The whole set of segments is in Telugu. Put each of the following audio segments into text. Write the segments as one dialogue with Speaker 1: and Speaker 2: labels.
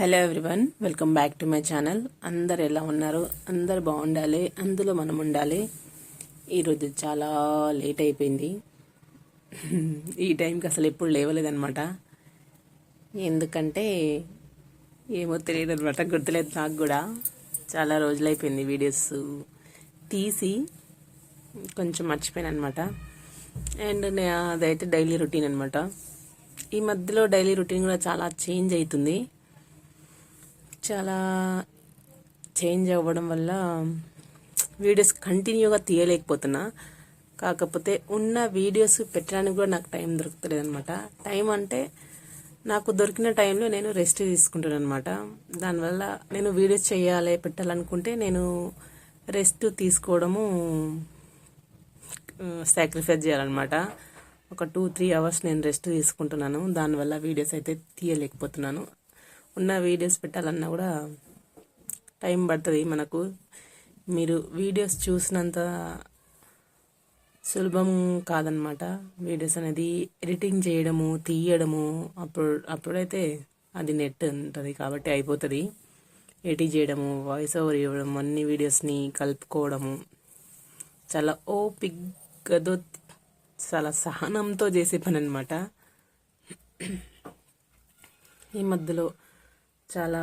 Speaker 1: Hello everyone welcome back to my channel అందరు ఎలా ఉన్నారు? అందరు బాగుండాలి. అందులో మనం ఉండాలి. ఈరోజు చాలా లేట్ అయిపోయింది. ఈ టైంకి అసలు ఎప్పుడు లేవలేదన్నమాట. ఎందుకంటే ఏమో తెలియదు అనమాట గుర్తులేదు నాకు కూడా. చాలా రోజులు అయిపోయింది వీడియోస్ తీసి. కొంచెం మర్చిపోయాను అనమాట అండ్ నే- అదైతే డైలీ రొటీన్ అనమాట ఈ మధ్యలో డైలీ రొటీన్ కూడా చాలా చేంజ్ అవుతుంది. చాలా చేంజ్ అవ్వడం వల్ల వీడియోస్ కంటిన్యూగా తీయలేకపోతున్నా. కాకపోతే ఉన్న వీడియోస్ పెట్టడానికి కూడా నాకు టైం దొరుకుతలేదు అనమాట టైం అంటే నాకు దొరికిన టైంలో నేను రెస్ట్ తీసుకుంటాను అనమాట దానివల్ల నేను వీడియోస్ చేయాలి పెట్టాలనుకుంటే నేను రెస్ట్ తీసుకోవడము సాక్రిఫైస్ చేయాలన్నమాట. ఒక టూ త్రీ అవర్స్ నేను రెస్ట్ తీసుకుంటున్నాను. దానివల్ల వీడియోస్ అయితే తీయలేకపోతున్నాను. ఉన్న వీడియోస్ పెట్టాలన్నా కూడా టైం పడుతుంది. మనకు మీరు వీడియోస్ చూసినంత సులభం కాదనమాట వీడియోస్ అనేది ఎడిటింగ్ చేయడము తీయడము అప్పుడు అప్పుడైతే అది నెట్ ఉంటుంది కాబట్టి అయిపోతుంది. ఎడిట్ చేయడము వాయిస్ ఓవర్ ఇవ్వడం అన్ని వీడియోస్ని కలుపుకోవడము. చాలా ఓపికతో చాలా సహనంతో చేసే పని అనమాట ఈ మధ్యలో చాలా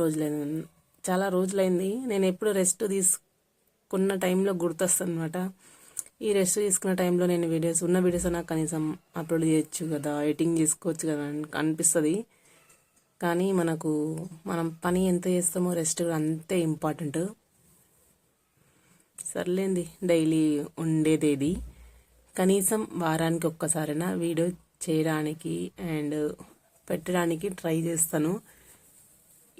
Speaker 1: రోజులైంది. చాలా రోజులైంది. నేను ఎప్పుడు రెస్ట్ తీసుకున్న టైంలో గుర్తొస్తుంది అనమాట ఈ రెస్ట్ తీసుకున్న టైంలో నేను వీడియోస్ ఉన్న వీడియోస్ నాకు కనీసం అప్లోడ్ చేయొచ్చు కదా ఎడిటింగ్ చేసుకోవచ్చు కదా అని అనిపిస్తుంది. కానీ మనకు మనం పని ఎంత చేస్తామో రెస్ట్ కూడా అంతే ఇంపార్టెంట్. సర్లేంది డైలీ ఉండేదేది. కనీసం వారానికి ఒక్కసారైనా వీడియో చేయడానికి అండ్ పెట్టడానికి ట్రై చేస్తాను.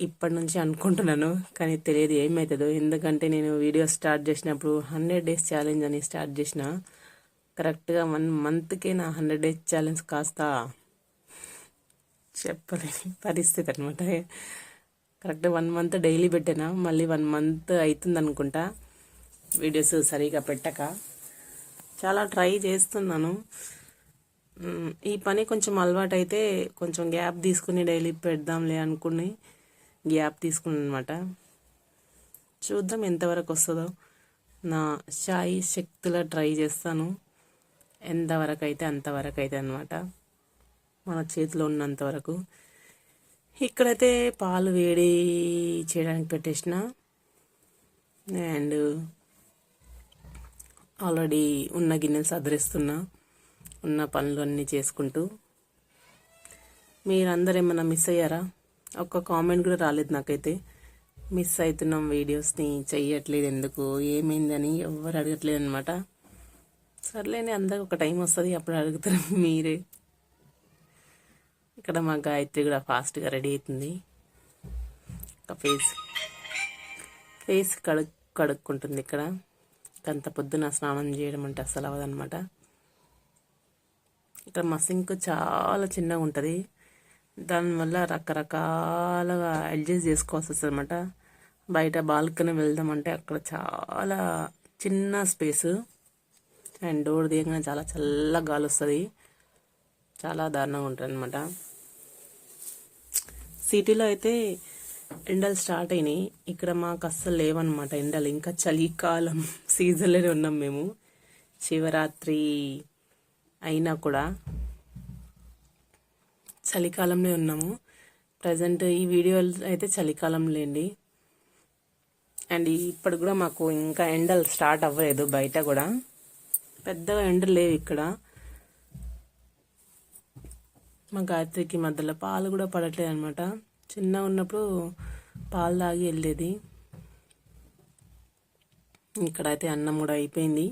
Speaker 1: ఇప్పటి నుంచి అనుకుంటున్నాను కానీ తెలియదు ఏమవుతుందో ఎందుకంటే నేను వీడియో స్టార్ట్ చేసినప్పుడు హండ్రెడ్ డేస్ ఛాలెంజ్ అని స్టార్ట్ చేసిన. కరెక్ట్గా వన్ మంత్కే నా హండ్రెడ్ డేస్ ఛాలెంజ్ కాస్త చెప్పలేని పరిస్థితి అనమాట కరెక్ట్ వన్ మంత్ డైలీ పెట్టాను మళ్ళీ వన్ మంత్ అవుతుంది అనుకుంటా వీడియోస్ సరిగా పెట్టక. చాలా ట్రై చేస్తున్నాను. ఈ పని కొంచెం అలవాటు అయితే కొంచెం గ్యాప్ తీసుకుని డైలీ పెడదాంలే అనుకుని గ్యాప్ తీసుకున్నాను అనమాట చూద్దాం ఎంతవరకు వస్తుందో. నా ఛాయ్ శక్తిలో ట్రై చేస్తాను. ఎంతవరకు అయితే అంతవరకు అయితే అనమాట మన చేతిలో ఉన్నంత వరకు. ఇక్కడైతే పాలు వేడి చేయడానికి పెట్టేసిన. అండ్ ఆల్రెడీ ఉన్న గిన్నెలు సదరిస్తున్నా. ఉన్న పనులు అన్నీ చేసుకుంటూ. మీరందరూ ఏమన్నా మిస్ అయ్యారా? ఒక్క కామెంట్ కూడా రాలేదు నాకైతే. మిస్ అవుతున్నాం వీడియోస్ని చెయ్యట్లేదు ఎందుకు ఏమైందని ఎవరు అడగట్లేదు అనమాట సర్లేని అందరికి ఒక టైం వస్తుంది అప్పుడు అడుగుతారు మీరే. ఇక్కడ మా గాయత్రి కూడా ఫాస్ట్గా రెడీ అవుతుంది. ఒక ఫేస్ ఫేస్ కడు కడుక్కుంటుంది ఇక్కడ. అంత పొద్దున స్నానం చేయడం అంటే అస్సలు అవ్వదన్నమాట. ఇక్కడ మా సింక్ చాలా చిన్నగా ఉంటుంది. దానివల్ల రకరకాలుగా అడ్జస్ట్ చేసుకోవాల్సి వస్తుంది అనమాట బయట బాల్కనీ వెళ్దామంటే అక్కడ చాలా చిన్న స్పేస్ అండ్ డోర్ దిగగానే చాలా చల్ల గాలి వస్తుంది చాలా దారుణంగా ఉంటుంది అనమాట సిటీలో అయితే ఎండలు స్టార్ట్ అయినాయి. ఇక్కడ మాకు అస్సలు లేవన్నమాట ఎండలు. ఇంకా చలికాలం సీజన్లోనే ఉన్నాం మేము. శివరాత్రి అయినా కూడా చలికాలంలో ఉన్నాము. ప్రజెంట్ ఈ వీడియో అయితే చలికాలం లేండి అండ్ ఇప్పుడు కూడా మాకు ఇంకా ఎండలు స్టార్ట్ అవ్వలేదు బయట కూడా. పెద్దగా ఎండలు లేవు ఇక్కడ. మా గాయత్రికి మధ్యలో పాలు కూడా పడట్లేదు అనమాట చిన్నగా ఉన్నప్పుడు పాలు తాగి వెళ్ళేది. ఇక్కడైతే అన్నం కూడా అయిపోయింది.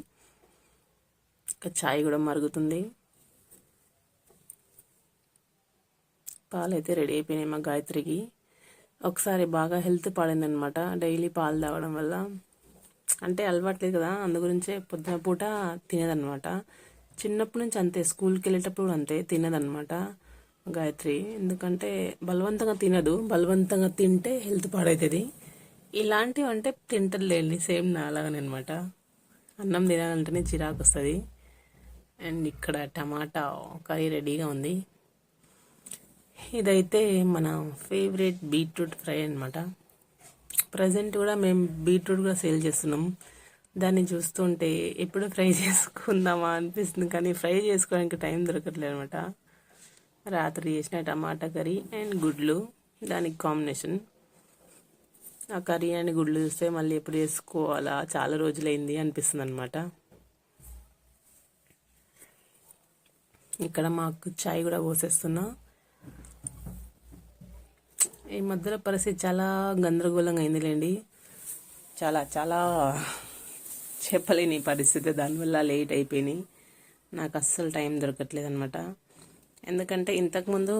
Speaker 1: ఇంకా చాయ్ కూడా మరుగుతుంది. పాలు అయితే రెడీ అయిపోయినాయి మా గాయత్రికి. ఒకసారి బాగా హెల్త్ పాడైందనమాట డైలీ పాలు తాగడం వల్ల. అంటే అలవాట్లేదు కదా అందు గురించే పొద్దున పూట తినేదన్నమాట. చిన్నప్పటి నుంచి అంతే స్కూల్కి వెళ్ళేటప్పుడు కూడా అంతే తినదనమాట గాయత్రి. ఎందుకంటే బలవంతంగా తినదు బలవంతంగా తింటే హెల్త్ పాడవుతుంది ఇలాంటివి అంటే తింటలేండి సేమ్ నా అలాగనే అనమాట అన్నం తినాలంటేనే చిరాకు వస్తుంది. అండ్ ఇక్కడ టమాటా కర్రీ రెడీగా ఉంది. ఇదైతే మన ఫేవరెట్ బీట్రూట్ ఫ్రై అనమాట ప్రజెంట్ కూడా మేము బీట్రూట్ కూడా సేల్ చేస్తున్నాం. దాన్ని చూస్తుంటే ఎప్పుడు ఫ్రై చేసుకుందామా అనిపిస్తుంది కానీ ఫ్రై చేసుకోవడానికి టైం దొరకట్లేదు అనమాట రాత్రి చేసిన టమాటా కర్రీ అండ్ గుడ్లు దానికి కాంబినేషన్. ఆ కర్రీ అండ్ గుడ్లు చూస్తే మళ్ళీ ఎప్పుడు చేసుకోవాలా చాలా రోజులైంది అనిపిస్తుంది అనమాట ఇక్కడ మాకు చాయ్ కూడా పోసేస్తున్నా. ఈ మధ్యలో పరిస్థితి చాలా గందరగోళంగా అయిందిలేండి. చాలా చాలా చెప్పలేని పరిస్థితి. దానివల్ల లేట్ అయిపోయినాయి నాకు అస్సలు టైం దొరకట్లేదు అనమాట ఎందుకంటే ఇంతకుముందు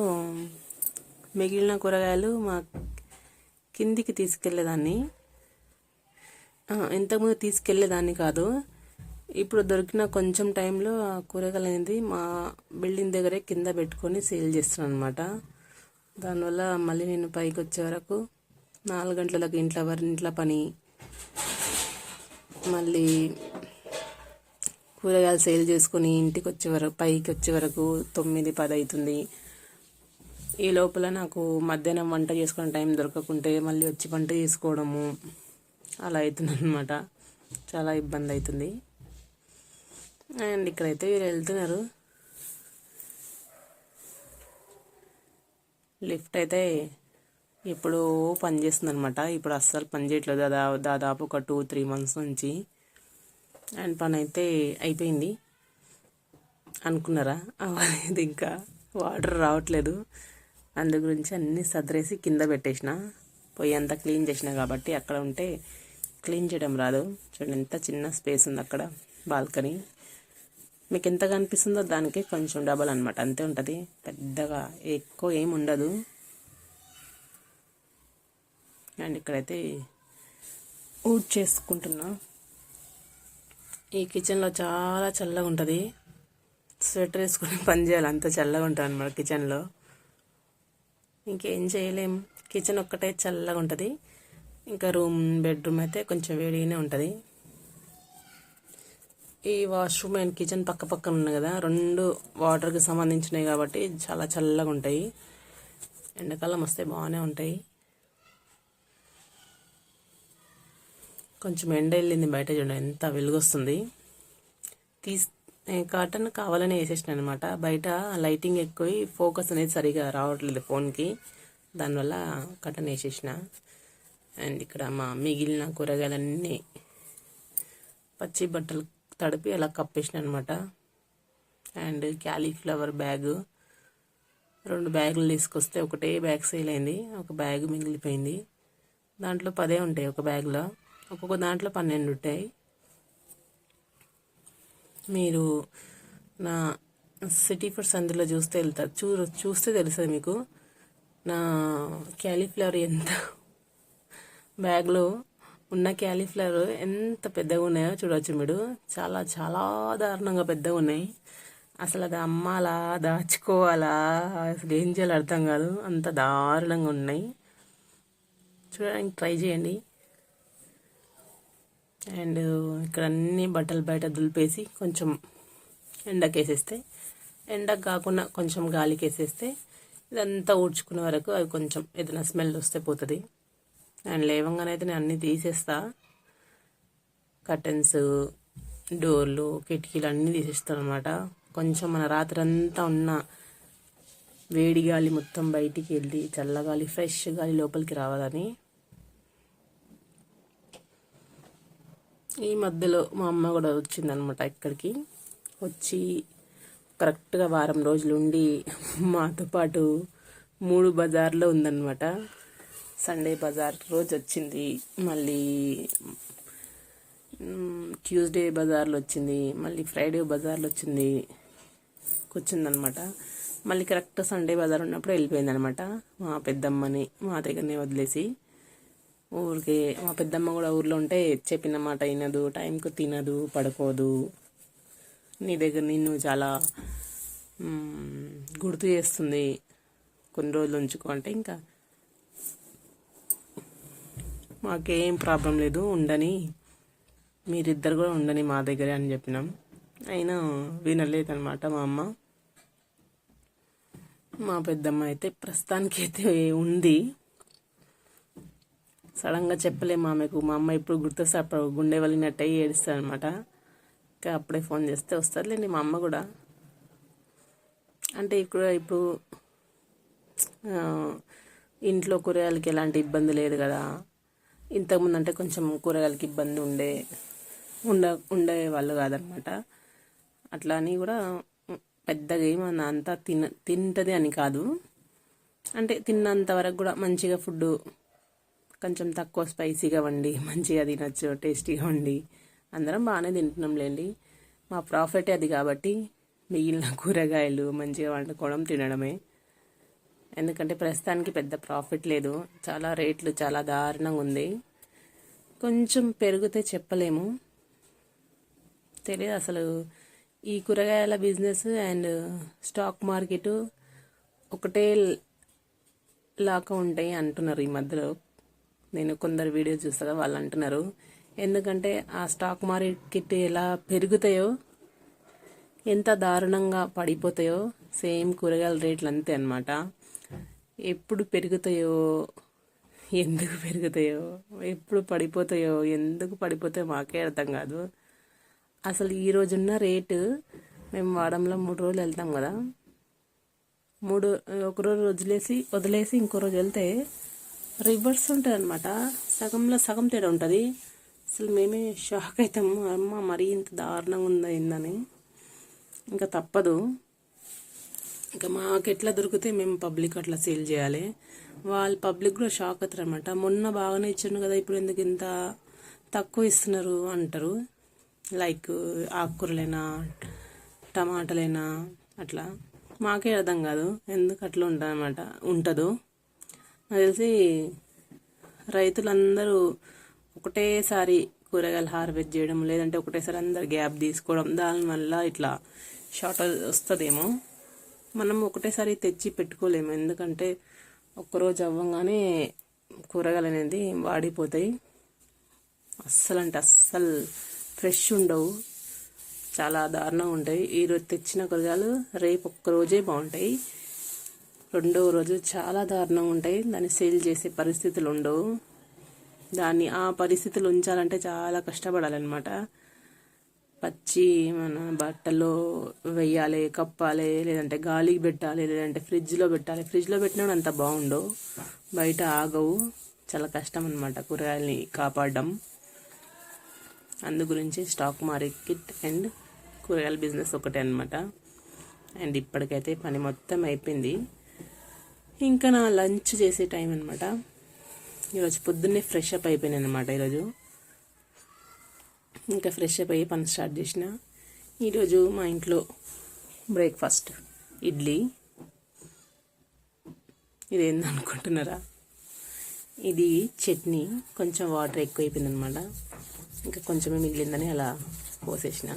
Speaker 1: మిగిలిన కూరగాయలు మా కిందికి తీసుకెళ్ళేదాన్ని. ఇంతకుముందు తీసుకెళ్ళేదాన్ని కాదు. ఇప్పుడు దొరికిన కొంచెం టైంలో ఆ కూరగాయలు అనేది మా బిల్డింగ్ దగ్గరే కింద పెట్టుకొని సేల్ చేస్తున్నాను అనమాట దానివల్ల మళ్ళీ నేను పైకి వచ్చే వరకు నాలుగు గంటలకు ఇంట్లో వారి ఇంట్లో పని మళ్ళీ కూరగాయలు సేల్ చేసుకొని ఇంటికి వచ్చే వరకు పైకి వచ్చే వరకు తొమ్మిది పది అవుతుంది ఈ లోపల నాకు మధ్యాహ్నం వంట చేసుకునే టైం దొరకకుంటే మళ్ళీ వచ్చి వంట చేసుకోవడము అలా అవుతుంది అనమాట చాలా ఇబ్బంది అవుతుంది. అండ్ ఇక్కడైతే వీరు వెళ్తున్నారు. లిఫ్ట్ అయితే ఇప్పుడు పనిచేస్తుంది అనమాట ఇప్పుడు అస్సలు పని చేయట్లేదు. దాదా దాదాపు ఒక టూ త్రీ మంత్స్ నుంచి. అండ్ పని అయితే అయిపోయింది. అనుకున్నారా? అవ్వలేదు ఇంకా. వాటర్ రావట్లేదు. అందు గురించి అన్నీ సదరేసి కింద పెట్టేసిన. పొయ్యి అంతా క్లీన్ చేసిన కాబట్టి అక్కడ ఉంటే క్లీన్ చేయడం రాదు. చూడండి ఎంత చిన్న స్పేస్ ఉంది అక్కడ. బాల్కనీ. మీకు ఎంత కనిపిస్తుందో దానికి కొంచెం డబల్ అనమాట అంతే ఉంటుంది. పెద్దగా ఎక్కువ ఏమి ఉండదు. అండ్ ఇక్కడైతే ఊడ్ చేసుకుంటున్నా. ఈ కిచెన్లో చాలా చల్లగా ఉంటుంది. స్వెటర్ వేసుకుని పని చేయాలి. అంత చల్లగా ఉంటుంది అనమాట కిచెన్లో ఇంకేం చేయలేం. కిచెన్ ఒక్కటే చల్లగా ఉంటుంది. ఇంకా రూమ్ బెడ్రూమ్ అయితే కొంచెం వేడిగానే ఉంటుంది. ఈ వాష్రూమ్ అండ్ కిచెన్ పక్క పక్కన ఉన్నాయి కదా రెండు వాటర్కి సంబంధించినవి కాబట్టి చాలా చల్లగా ఉంటాయి. ఎండాకాలం వస్తే బాగానే ఉంటాయి. కొంచెం ఎండ వెళ్ళింది బయట చూడండి ఎంత వెలుగొస్తుంది. తీస్ కాటన్ కావాలని వేసేసిన అనమాట బయట లైటింగ్ ఎక్కువ ఫోకస్ అనేది సరిగా రావట్లేదు ఫోన్కి దానివల్ల కాటన్ వేసేసిన. అండ్ ఇక్కడ మా మిగిలిన కూరగాయలన్నీ పచ్చి బట్టలు తడిపి అలా కప్పేసిన అనమాట అండ్ క్యాలీఫ్లవర్ బ్యాగ్. రెండు బ్యాగులు తీసుకొస్తే ఒకటే బ్యాగ్ సేల్ అయింది. ఒక బ్యాగ్ మిగిలిపోయింది. దాంట్లో పదే ఉంటాయి ఒక బ్యాగ్లో. ఒక్కొక్క దాంట్లో పన్నెండు ఉంటాయి. మీరు నా సిటీ ఫుడ్స్ అందులో చూస్తే వెళ్తారు చూ చూస్తే తెలుస్తుంది మీకు. నా క్యాలీఫ్లవర్ ఎంత బ్యాగ్లో ఉన్న క్యాలీఫ్లవర్ ఎంత పెద్దగా ఉన్నాయో చూడవచ్చు మీరు. చాలా చాలా దారుణంగా పెద్దగా ఉన్నాయి. అసలు అది అమ్మాలా దాచుకోవాలా అసలు ఏం చేయాలో అర్థం కాదు. అంత దారుణంగా ఉన్నాయి. చూడడానికి ట్రై చేయండి. అండ్ ఇక్కడ అన్ని బట్టలు బయట దులిపేసి కొంచెం ఎండకేసేస్తే ఎండకు కాకుండా కొంచెం గాలికి వేసేస్తే ఇదంతా ఊడ్చుకునే వరకు అవి కొంచెం ఏదైనా స్మెల్ వస్తే పోతుంది. అండ్ లేవంగానే అయితే నేను అన్నీ తీసేస్తా. కర్టన్స్ డోర్లు కిటికీలు అన్నీ తీసేస్తాను అనమాట కొంచెం మన రాత్రి అంతా ఉన్న వేడి గాలి మొత్తం బయటికి వెళ్ళి చల్లగాలి ఫ్రెష్ గాలి లోపలికి రావాలని. ఈ మధ్యలో మా అమ్మ కూడా వచ్చిందనమాట ఇక్కడికి వచ్చి కరెక్ట్గా వారం రోజులు ఉండి మాతో పాటు మూడు బజార్లో ఉందన్నమాట. సండే బజార్ రోజు వచ్చింది. మళ్ళీ ట్యూస్డే బజార్లో వచ్చింది. మళ్ళీ ఫ్రైడే బజార్లో వచ్చింది. వచ్చిందనమాట. మళ్ళీ కరెక్ట్ సండే బజార్ ఉన్నప్పుడు వెళ్ళిపోయిందనమాట. మా పెద్దమ్మని మా దగ్గరనే వదిలేసి. ఊరికి మా పెద్దమ్మ కూడా ఊర్లో ఉంటే చెప్పిన మాట వినదు టైంకు తినదు పడుకోదు. నీ దగ్గర నిన్ను చాలా గుర్తు చేస్తుంది. కొన్ని రోజులు ఉంచుకో అంటే ఇంకా మాకేం ప్రాబ్లం లేదు ఉండని. మీరిద్దరు కూడా ఉండని మా దగ్గరే అని చెప్పినాం. అయినా వినలేదనమాట మా అమ్మ. మా పెద్దమ్మ అయితే ప్రస్తుతానికి అయితే ఉంది. సడన్గా చెప్పలేము ఆమెకు. మా అమ్మ ఇప్పుడు గుర్తొస్తే అప్పుడు గుండె వలినట్టయి ఏడుస్తారు అనమాట ఇంకా అప్పుడే ఫోన్ చేస్తే వస్తుందిలేండి మా అమ్మ కూడా. అంటే ఇక్కడ ఇప్పుడు ఇంట్లో కూరగాయలకి ఎలాంటి ఇబ్బంది లేదు కదా. ఇంతకుముందు అంటే కొంచెం కూరగాయలకి ఇబ్బంది ఉండే ఉండ ఉండే వాళ్ళు కాదనమాట. అట్లా అని కూడా పెద్దగా ఏమన్నా అంతా తిన తింటుంది అని కాదు. అంటే తిన్నంత వరకు కూడా మంచిగా ఫుడ్ కొంచెం తక్కువ స్పైసీగా వండి మంచిగా తినచ్చు టేస్టీగా వండి. అందరం బాగానే తింటున్నాం లేండి. మా ప్రాఫిటే అది కాబట్టి మిగిలిన కూరగాయలు మంచిగా వండుకోవడం తినడమే. ఎందుకంటే ప్రస్తుతానికి పెద్ద ప్రాఫిట్ లేదు. చాలా రేట్లు చాలా దారుణంగా ఉంది. కొంచెం పెరిగితే చెప్పలేము. తెలియదు అసలు. ఈ కూరగాయల బిజినెస్ అండ్ స్టాక్ మార్కెట్ ఒకటే లాగా ఉంటాయి అంటున్నారు ఈ మధ్యలో. నేను కొందరు వీడియోస్ చూస్తాగా వాళ్ళు అంటున్నారు. ఎందుకంటే ఆ స్టాక్ మార్కెట్ ఎలా పెరుగుతాయో ఎంత దారుణంగా పడిపోతాయో సేమ్ కూరగాయల రేట్లు అంతే అనమాట ఎప్పుడు పెరుగుతాయో ఎందుకు పెరుగుతాయో ఎప్పుడు పడిపోతాయో ఎందుకు పడిపోతాయో మాకే అర్థం కాదు. అసలు ఈ రోజున్న రేటు మేము వాడంలో మూడు రోజులు వెళ్తాం కదా. మూడు ఒక రోజు వదిలేసి వదిలేసి ఇంకో రోజు వెళ్తే రివర్స్ ఉంటుంది అనమాట సగంలో సగం తేడా ఉంటుంది. అసలు మేమే షాక్ అవుతాము. అమ్మ మరీ ఇంత దారుణంగా ఉందా ఏందని ఇంకా తప్పదు. ఇంకా మాకు ఎట్లా దొరికితే మేము పబ్లిక్ అట్లా సేల్ చేయాలి. వాళ్ళు పబ్లిక్ కూడా షాక్ అవుతారు అనమాట మొన్న బాగానే ఇచ్చాను కదా ఇప్పుడు ఎందుకు ఇంత తక్కువ ఇస్తున్నారు అంటారు. లైక్ ఆకుకూరలైనా టమాటాలైనా అట్లా. మాకే అర్థం కాదు ఎందుకు అట్లా ఉంటుంది అనమాట ఉంటుందో. నాకు తెలిసి రైతులందరూ ఒకటేసారి కూరగాయలు హార్వెస్ట్ చేయడం లేదంటే ఒకటేసారి అందరు గ్యాప్ తీసుకోవడం దానివల్ల ఇట్లా షార్ట్ వస్తుందేమో. మనం ఒకటేసారి తెచ్చి పెట్టుకోలేము. ఎందుకంటే ఒక్కరోజు అవ్వగానే కూరగాయలు అనేది వాడిపోతాయి. అస్సలు అంటే అస్సలు ఫ్రెష్ ఉండవు. చాలా దారుణంగా ఉంటాయి. ఈరోజు తెచ్చిన కూరగాయలు రేపు ఒక్కరోజే బాగుంటాయి. రెండవ రోజు చాలా దారుణంగా ఉంటాయి. దాన్ని సేల్ చేసే పరిస్థితులు ఉండవు. దాన్ని ఆ పరిస్థితులు ఉంచాలంటే చాలా కష్టపడాలన్నమాట. పచ్చి మన బట్టలో వెయ్యాలి కప్పాలి లేదంటే గాలికి పెట్టాలి లేదంటే ఫ్రిడ్జ్లో పెట్టాలి. ఫ్రిడ్జ్లో పెట్టినప్పుడు అంత బాగుండవు. బయట ఆగవు. చాలా కష్టం అనమాట కూరగాయలని కాపాడడం. అందు గురించి స్టాక్ మార్కెట్ అండ్ కూరగాయల బిజినెస్ ఒకటే అనమాట అండ్ ఇప్పటికైతే పని మొత్తం అయిపోయింది. ఇంకా నా లంచ్ చేసే టైం అనమాట ఈరోజు పొద్దున్నే ఫ్రెష్ అప్ అయిపోయింది అనమాట ఈరోజు. ఇంకా ఫ్రెష్ అప్ అయ్యి పని స్టార్ట్ చేసిన. ఈరోజు మా ఇంట్లో బ్రేక్ఫాస్ట్ ఇడ్లీ. ఇది ఏందనుకుంటున్నారా ఇది చట్నీ కొంచెం వాటర్ ఎక్కువైపోయింది అనమాట ఇంకా కొంచెమే మిగిలిందని అలా పోసేసిన.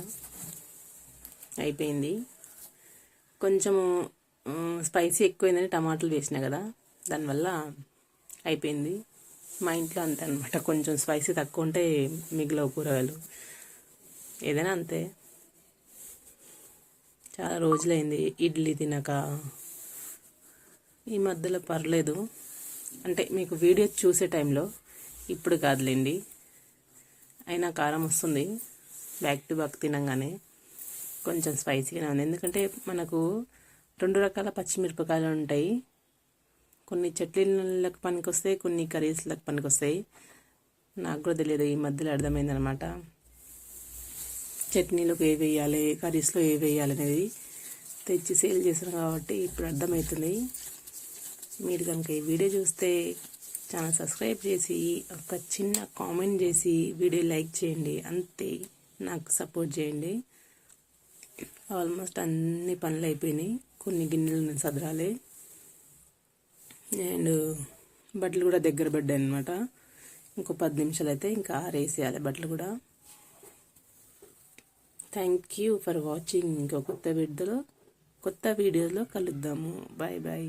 Speaker 1: అయిపోయింది. కొంచెము స్పైసీ ఎక్కువైందని టమాటాలు వేసిన కదా దానివల్ల అయిపోయింది. మా ఇంట్లో అంతే అనమాట కొంచెం స్పైసీ తక్కువ ఉంటే మిగిలిన కూరగాయలు. ఏదైనా అంతే. చాలా రోజులైంది ఇడ్లీ తినక. ఈ మధ్యలో పర్లేదు. అంటే మీకు వీడియో చూసే టైంలో ఇప్పుడు కాదులేండి. అయినా కారం వస్తుంది. బ్యాక్ టు బ్యాక్ తినంగానే కొంచెం స్పైసీగానే ఉంది. ఎందుకంటే మనకు రెండు రకాల పచ్చిమిరపకాయలు ఉంటాయి. కొన్ని చట్నీలకు పనికొస్తాయి కొన్ని కర్రీస్లకు పనికొస్తాయి. నాకు కూడా తెలియదు ఈ మధ్యలో అర్థమైందనమాట చట్నీలకు ఏ వేయాలి కర్రీస్లో ఏ వేయాలి అనేది తెచ్చి సేల్ చేశాను కాబట్టి ఇప్పుడు అర్థమవుతుంది. మీరు కనుక ఈ వీడియో చూస్తే ఛానల్ సబ్స్క్రైబ్ చేసి ఒక చిన్న కామెంట్ చేసి వీడియో లైక్ చేయండి. అంతే నాకు సపోర్ట్ చేయండి. ఆల్మోస్ట్ అన్ని పనులు అయిపోయినాయి. కొన్ని గిన్నెలు సదరాలి. అండ్ బట్టలు కూడా దగ్గర పడ్డాయి అనమాట ఇంకో పది నిమిషాలు అయితే ఇంకా ఆరేసేయాలి బట్టలు కూడా. థ్యాంక్ యూ ఫర్ వాచింగ్ ఇంకో కొత్త వీడియోలో కొత్త వీడియోలో కలుద్దాము. Bye bye